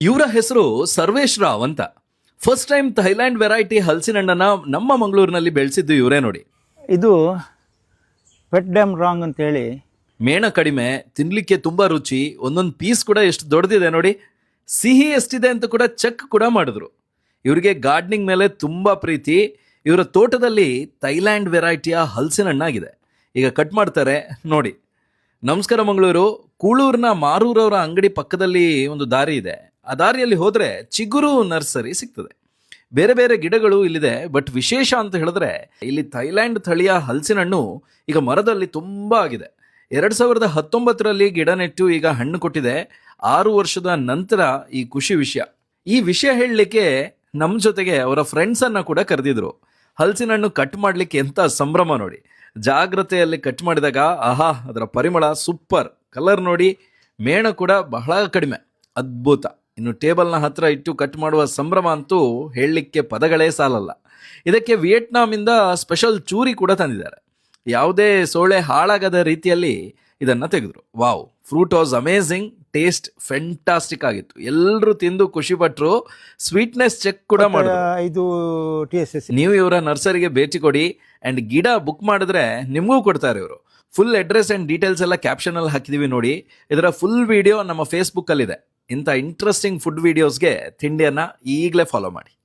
ಇವರ ಹೆಸರು ಸರ್ವೇಶ್ ರಾವ್ ಅಂತ. ಫಸ್ಟ್ ಟೈಮ್ ಥೈಲ್ಯಾಂಡ್ ವೆರೈಟಿ ಹಲಸಿನ ಹಣ್ಣನ್ನ ನಮ್ಮ ಮಂಗಳೂರಿನಲ್ಲಿ ಬೆಳೆಸಿದ್ದು ಇವರೇ ನೋಡಿ. ಇದು ಪೆಟ್ ಡ್ಯಾಮ್ ರಾಂಗ್ ಅಂತೇಳಿ. ಮೇಣ ಕಡಿಮೆ ತಿನ್ಲಿಕ್ಕೆ ತುಂಬಾ ರುಚಿ ಒಂದೊಂದು ಪೀಸ್ ಕೂಡ ಎಷ್ಟು ದೊಡ್ಡದಿದೆ ನೋಡಿ. ಸಿಹಿ ಎಷ್ಟಿದೆ ಅಂತ ಕೂಡ ಚೆಕ್ ಕೂಡ ಮಾಡಿದ್ರು. ಇವರಿಗೆ ಗಾರ್ಡ್ನಿಂಗ್ ಮೇಲೆ ತುಂಬಾ ಪ್ರೀತಿ. ಇವರ ತೋಟದಲ್ಲಿ ಥೈಲ್ಯಾಂಡ್ ವೆರೈಟಿಯ ಹಲಸಿನ ಹಣ್ಣಾಗಿದೆ. ಈಗ ಕಟ್ ಮಾಡ್ತಾರೆ ನೋಡಿ. ನಮಸ್ಕಾರ ಮಂಗಳೂರು ಕೂಳೂರಿನ ಮಾರೂರವರ ಅಂಗಡಿ ಪಕ್ಕದಲ್ಲಿ ಒಂದು ದಾರಿ ಇದೆ. ಆ ದಾರಿಯಲ್ಲಿ ಹೋದರೆ ಚಿಗುರು ನರ್ಸರಿ ಸಿಗ್ತದೆ. ಬೇರೆ ಬೇರೆ ಗಿಡಗಳು ಇಲ್ಲಿದೆ ಬಟ್ ವಿಶೇಷ ಅಂತ ಹೇಳಿದ್ರೆ ಇಲ್ಲಿ ಥೈಲ್ಯಾಂಡ್ ತಳಿಯ ಹಲಸಿನ ಹಣ್ಣು ಈಗ ಮರದಲ್ಲಿ ತುಂಬ ಆಗಿದೆ. ಎರಡು ಸಾವಿರದ ಹತ್ತೊಂಬತ್ತರಲ್ಲಿ ಗಿಡ ನೆಟ್ಟು ಈಗ ಹಣ್ಣು ಕೊಟ್ಟಿದೆ. ಆರು ವರ್ಷದ ನಂತರ ಈ ಖುಷಿ ವಿಷಯ. ಈ ವಿಷಯ ಹೇಳಲಿಕ್ಕೆ ನಮ್ಮ ಜೊತೆಗೆ ಅವರ ಫ್ರೆಂಡ್ಸ್ ಅನ್ನ ಕೂಡ ಕರೆದಿದ್ರು. ಹಲಸಿನ ಹಣ್ಣು ಕಟ್ ಮಾಡಲಿಕ್ಕೆ ಎಂತ ಸಂಭ್ರಮ ನೋಡಿ. ಜಾಗ್ರತೆಯಲ್ಲಿ ಕಟ್ ಮಾಡಿದಾಗ ಆಹಾ, ಅದರ ಪರಿಮಳ ಸೂಪರ್. ಕಲರ್ ನೋಡಿ ಮೇಣ ಕೂಡ ಬಹಳ ಕಡಿಮೆ. ಅದ್ಭುತ. ಇನ್ನು ಟೇಬಲ್ನ ಹತ್ರ ಇಟ್ಟು ಕಟ್ ಮಾಡುವ ಸಂಭ್ರಮ ಅಂತೂ ಹೇಳಲಿಕ್ಕೆ ಪದಗಳೇ ಸಾಲಲ್ಲ. ಇದಕ್ಕೆ ವಿಯೆಟ್ನಾಮಿಂದ ಸ್ಪೆಷಲ್ ಚೂರಿ ಕೂಡ ತಂದಿದ್ದಾರೆ. ಯಾವುದೇ ಸೋಳೆ ಹಾಳಾಗದ ರೀತಿಯಲ್ಲಿ ಇದನ್ನ ತೆಗೆದ್ರು. Wow fruit was amazing taste fantastic ಆಗಿತ್ತು. ಎಲ್ಲರೂ ತಿಂದು ಖುಷಿ ಪಟ್ರು ಸ್ವೀಟ್ನೆಸ್ ಚೆಕ್ ಕೂಡ ಇದು ನೀವು ಇವರ ನರ್ಸರಿಗೆ ಭೇಟಿ ಕೊಡಿ ಅಂಡ್ ಗಿಡ ಬುಕ್ ಮಾಡಿದ್ರೆ ನಿಮಗೂ ಕೊಡ್ತಾರೆ ಇವರು. ಫುಲ್ ಅಡ್ರೆಸ್ ಅಂಡ್ ಡೀಟೇಲ್ಸ್ ಎಲ್ಲ ಕ್ಯಾಪ್ಷನ್ ಅಲ್ಲಿ ಹಾಕಿದೀವಿ ನೋಡಿ. ಇದರ ಫುಲ್ ವಿಡಿಯೋ ನಮ್ಮ ಫೇಸ್ಬುಕ್ ಅಲ್ಲಿ ಇದೆ ಇಂಥ ಇಂಟ್ರೆಸ್ಟಿಂಗ್ ಫುಡ್ ವಿಡಿಯೋಸ್ಗೆ ತಿಂಡಿಯನ್ನ ಈಗಲೇ ಫಾಲೋ ಮಾಡಿ.